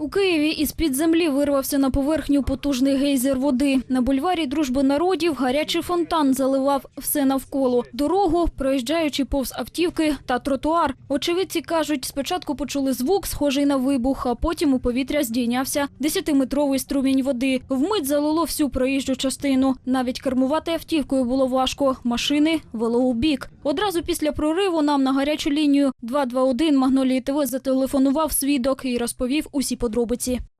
У Києві із-під землі вирвався на поверхню потужний гейзер води. На бульварі Дружби народів гарячий фонтан заливав все навколо. Дорогу, проїжджаючи повз автівки та тротуар. Очевидці кажуть, спочатку почули звук, схожий на вибух, а потім у повітря здійнявся десятиметровий струмінь води. Вмить залило всю проїжджу частину. Навіть кермувати автівкою було важко. Машини вело у бік. Одразу після прориву нам на гарячу лінію 221 Магнолії ТВ зателефонував свідок і розповів усі подробиці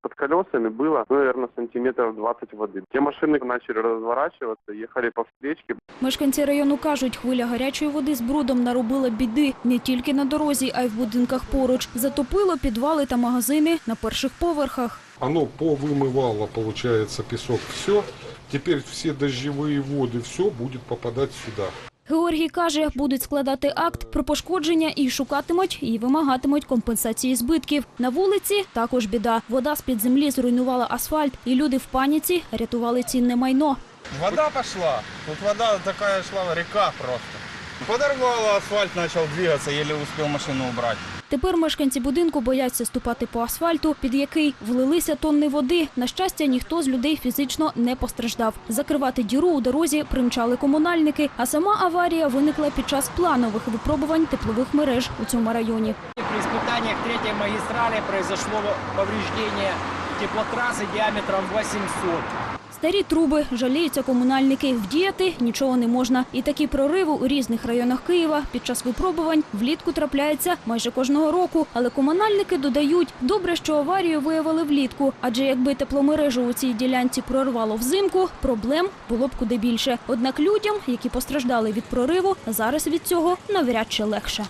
Под колесами было, ну, наверное, сантиметров 20 воды. Те машины начали разворачиваться, ехали по встречке. Мешканці району кажуть, хвиля гарячої води з брудом наробила біди не тільки на дорозі, а й в будинках поруч. Затопило підвали та магазини на перших поверхах. Оно повымывало, получается, песок. Все. Теперь все дождевые воды, все будет попадать сюда. Георгій каже, будуть складати акт про пошкодження і шукатимуть і вимагатимуть компенсації збитків. На вулиці також біда. Вода з-під землі зруйнувала асфальт, і люди в паніці рятували цінне майно. Вода пошла. Тут вода така йшла река просто. Подорвало, асфальт почав двигатися, еле успел машину убрать. Тепер мешканці будинку бояться ступати по асфальту, під який влилися тонни води. На щастя, ніхто з людей фізично не постраждав. Закривати діру у дорозі примчали комунальники, а сама аварія виникла під час планових випробувань теплових мереж у цьому районі. При испытаниях третьей магистрали произошло повреждение теплотрассы диаметром 800. Старі труби жаліються комунальники. Вдіяти нічого не можна. І такі прориви у різних районах Києва під час випробувань влітку трапляються майже кожного року. Але комунальники додають, добре, що аварію виявили влітку, адже якби тепломережу у цій ділянці прорвало взимку, проблем було б куди більше. Однак людям, які постраждали від прориву, зараз від цього навряд чи легше.